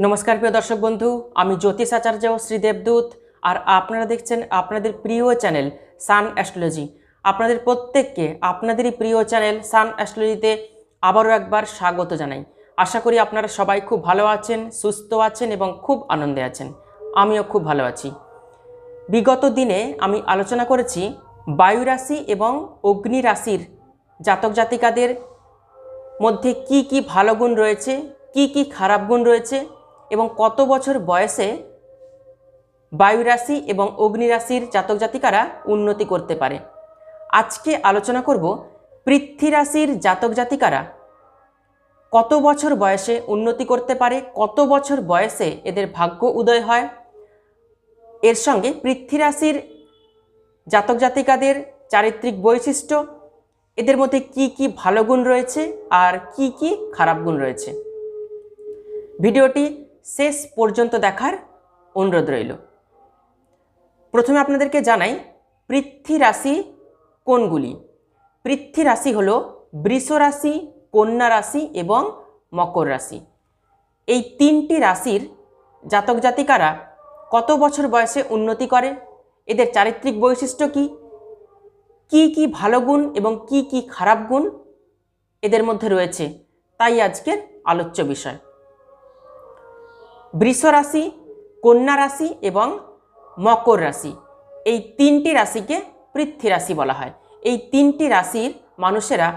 নমস্কার প্রিয় দর্শক বন্ধু, আমি জ্যোতিষ আচার্য শ্রী দেবদূত আর আপনারা দেখছেন আপনাদের প্রিয় চ্যানেল সান অ্যাস্ট্রোলজি। আপনাদের প্রত্যেককে আপনাদেরই প্রিয় চ্যানেল সান অ্যাস্ট্রোলজিতে আবারও একবার স্বাগত জানাই। আশা করি আপনারা সবাই খুব ভালো আছেন, সুস্থ আছেন এবং খুব আনন্দে আছেন। আমিও খুব ভালো আছি। বিগত দিনে আমি আলোচনা করেছি বায়ু রাশি এবং অগ্নি রাশির জাতক জাতিকাদের মধ্যে কি কি ভালো গুণ রয়েছে, কি কি খারাপ গুণ রয়েছে এবং কত বছর বয়সে বায়ুরাশি এবং অগ্নিরাশির জাতক জাতিকারা উন্নতি করতে পারে? আজকে আলোচনা করব পৃথ্বী রাশির জাতক জাতিকারা কত বছর বয়সে উন্নতি করতে পারে, কত বছর বয়সে এদের ভাগ্য উদয় হয়? এর সঙ্গে পৃথ্বী রাশির জাতক জাতিকাদের চারিত্রিক বৈশিষ্ট্য, এদের মধ্যে কি কি ভালো গুণ রয়েছে আর কি কি খারাপ গুণ রয়েছে? ভিডিওটি শেষ পর্যন্ত দেখার অনুরোধ রইল। প্রথমে আপনাদেরকে জানাই, পৃথ্বী রাশি কোনগুলি? পৃথ্বী রাশি হল বৃষ রাশি, কন্যা রাশি এবং মকর রাশি। এই তিনটি রাশির জাতক জাতিকারা কত বছর বয়সে উন্নতি করে? এদের চারিত্রিক বৈশিষ্ট্য কী? কি কি ভালো গুণ এবং কি কি খারাপ গুণ এদের মধ্যে রয়েছে? তাই আজকের আলোচ্য বিষয়। বৃষ রাশি, কন্যা রাশি এবং মকর রাশি। এই তিনটি রাশিকে পৃথ্বী রাশি বলা হয়। এই তিনটি রাশির মানুষেরা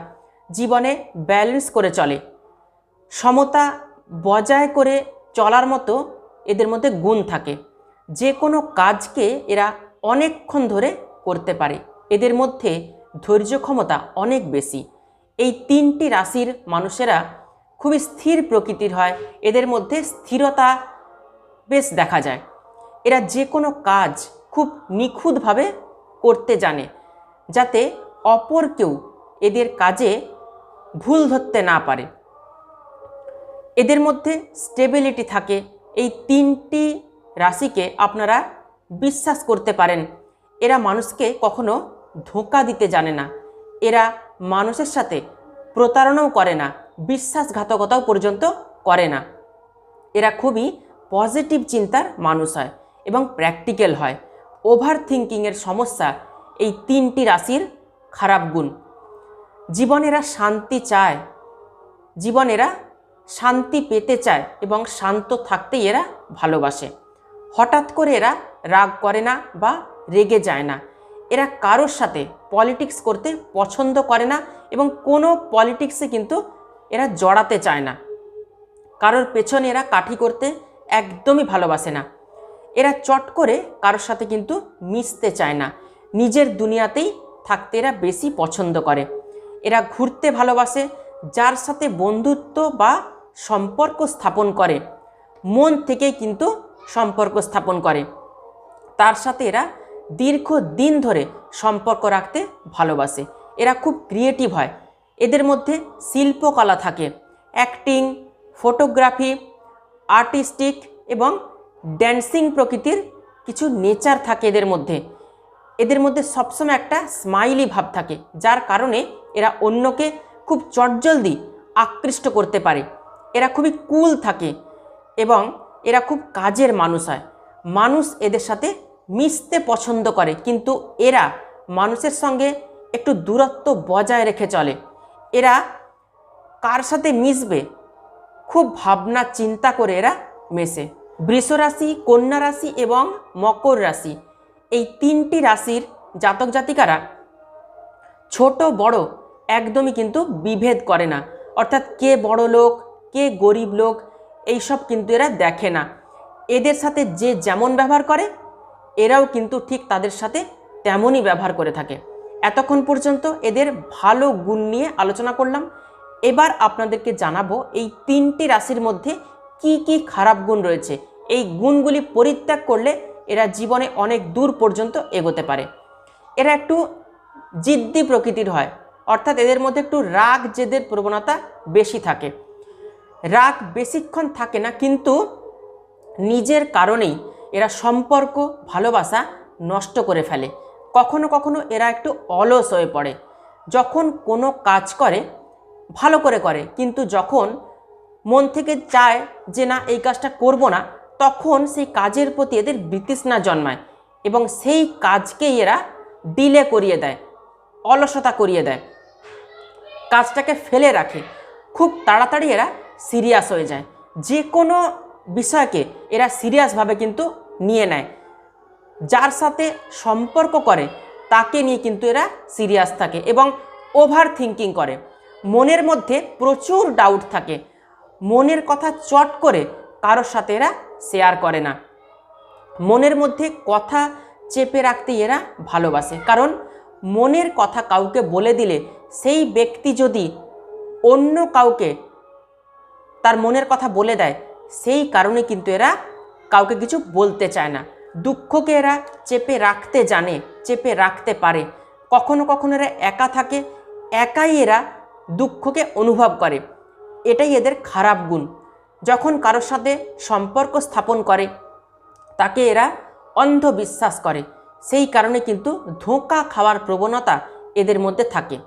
জীবনে ব্যালেন্স করে চলে। সমতা বজায় করে চলার মতো এদের মধ্যে গুণ থাকে। যে কোনো কাজকে এরা অনেকক্ষণ ধরে করতে পারে। এদের মধ্যে ধৈর্য ক্ষমতা অনেক বেশি। এই তিনটি রাশির মানুষেরা খুবই স্থির প্রকৃতির হয়। এদের মধ্যে স্থিরতা বেশ দেখা যায়। এরা যে কোনো কাজ খুব নিখুঁতভাবে করতে জানে, যাতে অপর কেউ এদের কাজে ভুল ধরতে না পারে। এদের মধ্যে স্টেবিলিটি থাকে। এই তিনটি রাশিকে আপনারা বিশ্বাস করতে পারেন। এরা মানুষকে কখনো ধোঁকা দিতে জানে না। এরা মানুষের সাথে প্রতারণাও করে না। বিশ্বাসঘাতকতাও পর্যন্ত করে না। এরা খুবই পজিটিভ চিন্তার মানুষ হয় এবং প্র্যাকটিক্যাল হয়। ওভার থিঙ্কিংয়ের সমস্যা এই তিনটি রাশির খারাপ গুণ। জীবনেরা শান্তি চায়। জীবনেরা শান্তি পেতে চায় এবং শান্ত থাকতেই এরা ভালোবাসে। হঠাৎ করে এরা রাগ করে না বা রেগে যায় না। এরা কারোর সাথে পলিটিক্স করতে পছন্দ করে না এবং কোনো পলিটিক্সে কিন্তু এরা জড়াতে চায় না। কারোর পেছনে এরা কাঠি করতে একদমই ভালোবাসে না। এরা চট করে কারোর সাথে কিন্তু মিশতে চায় না। নিজের দুনিয়াতেই থাকতে এরা বেশি পছন্দ করে। এরা ঘুরতে ভালোবাসে, যার সাথে বন্ধুত্ব বা সম্পর্ক স্থাপন করে। মন থেকেই কিন্তু সম্পর্ক স্থাপন করে। তার সাথে এরা দীর্ঘ দিন ধরে সম্পর্ক রাখতে ভালোবাসে। এরা খুব ক্রিয়েটিভ হয়। এদের মধ্যে শিল্পকলা থাকে। অ্যাক্টিং ফটোগ্রাফি আর্টিস্টিক এবং ড্যান্সিং প্রকৃতির কিছু নেচার থাকে এদের মধ্যে। এদের মধ্যে সবসময় একটা স্মাইলি ভাব থাকে, যার কারণে এরা অন্যকে খুব চটজলদি আকৃষ্ট করতে পারে। এরা খুবই কুল থাকে এবং এরা খুব কাজের মানুষ হয়। মানুষ এদের সাথে মিশতে পছন্দ করে, কিন্তু এরা মানুষের সঙ্গে একটু দূরত্ব বজায় রেখে চলে। এরা কার সাথে মিশবে? খুব ভাবনা, চিন্তা করে এরা মেশে। বৃষ রাশি, কন্যা রাশি এবং মকর রাশি। এই তিনটি রাশির জাতক জাতিকারা ছোট, বড় একদমই কিন্তু বিভেদ করে না। অর্থাৎ কে বড় লোক, কে গরিব লোক এইসব কিন্তু এরা দেখে না। এদের সাথে যে যেমন ব্যবহার করে, এরাও কিন্তু ঠিক তাদের সাথে তেমনই ব্যবহার করে থাকে। এতক্ষণ পর্যন্ত এদের ভালো গুণ নিয়ে আলোচনা করলাম। এবার আপনাদেরকে জানাব এই তিনটি রাশির মধ্যে কি কি খারাপ গুণ রয়েছে। এই গুণগুলি পরিত্যাগ করলে এরা জীবনে অনেক দূর পর্যন্ত এগোতে পারে। এরা একটু জিদ্দি প্রকৃতির হয়, অর্থাৎ এদের মধ্যে একটু রাগ জেদের প্রবণতা বেশি থাকে। রাগ বেশিক্ষণ থাকে না, কিন্তু নিজের কারণেই এরা সম্পর্ক, ভালোবাসা নষ্ট করে ফেলে। কখনো কখনো এরা একটু অলস হয়ে পড়ে। যখন কোনো কাজ করে, ভালো করে করে, কিন্তু যখন মন থেকে চায় যে না, এই কাজটা করব না, তখন সেই কাজের প্রতি এদের বিতৃষ্ণা জন্মায় এবং সেই কাজকেই এরা ডিলে করিয়ে দেয়, অলসতা করিয়ে দেয়। কাজটাকে ফেলে রাখে। খুব তাড়াতাড়ি এরা সিরিয়াস হয়ে যায়। যে কোনো বিষয়কে এরা সিরিয়াসভাবে কিন্তু নিয়ে নেয়। যার সাথে সম্পর্ক করে, তাকে নিয়ে কিন্তু এরা সিরিয়াস থাকে এবং ওভার থিঙ্কিং করে। মনের মধ্যে প্রচুর ডাউট থাকে। মনের কথা চট করে কারোর সাথে এরা শেয়ার করে না। মনের মধ্যে কথা চেপে রাখতে এরা ভালোবাসে। কারণ মনের কথা কাউকে বলে দিলে সেই ব্যক্তি যদি অন্য কাউকে তার মনের কথা বলে দেয়, সেই কারণে কিন্তু এরা কাউকে কিছু বলতে চায় না। দুঃখকে এরা চেপে রাখতে জানে, চেপে রাখতে পারে। কখনো কখনো এরা একা থাকে, একাই এরা দুঃখকে অনুভব করে। এটাই এদের খারাপ গুণ। যখন কারোর সাথে সম্পর্ক স্থাপন করে, তাকে এরা অন্ধবিশ্বাস করে। সেই কারণে কিন্তু ধোঁকা খাওয়ার প্রবণতা এদের মধ্যে থাকে।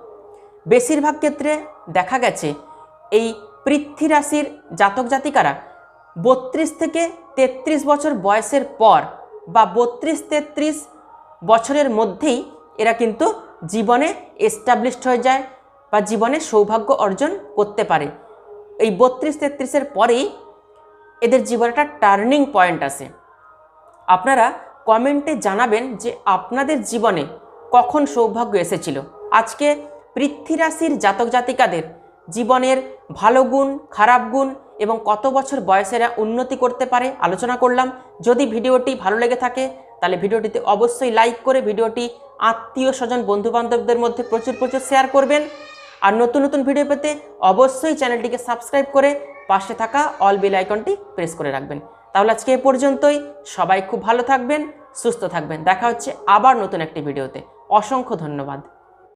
বেশিরভাগ ক্ষেত্রে দেখা গেছে, এই পৃথ্বী রাশির জাতক জাতিকারা বত্রিশ থেকে তেত্রিশ বছর বয়সের পর বা বত্রিশ তেত্রিশ বছরের মধ্যেই এরা কিন্তু জীবনে এস্টাবলিশড হয়ে যায় বা জীবনে সৌভাগ্য অর্জন করতে পারে। এই বত্রিশ তেত্রিশের পরেই এদের জীবনে একটা টার্নিং পয়েন্ট আসে। আপনারা কমেন্টে জানাবেন যে আপনাদের জীবনে কখন সৌভাগ্য এসেছিল। আজকে পৃথ্বী রাশির জাতক জাতিকাদের জীবনের ভালো গুণ, খারাপ গুণ এবং কত বছর বয়সেরা উন্নতি করতে পারে আলোচনা করলাম। যদি ভিডিওটি ভালো লেগে থাকে, তাহলে ভিডিওটিতে অবশ্যই লাইক করে ভিডিওটি আত্মীয় স্বজন, বন্ধুবান্ধবদের মধ্যে প্রচুর প্রচুর শেয়ার করবেন। আর নতুন নতুন ভিডিও পেতে অবশ্যই চ্যানেলটিকে সাবস্ক্রাইব করে পাশে থাকা অল বেল আইকনটি প্রেস করে রাখবেন। তাহলে আজকে এ পর্যন্তই। সবাই খুব ভালো থাকবেন, সুস্থ থাকবেন। দেখা হচ্ছে আবার নতুন একটি ভিডিওতে অসংখ্য ধন্যবাদ।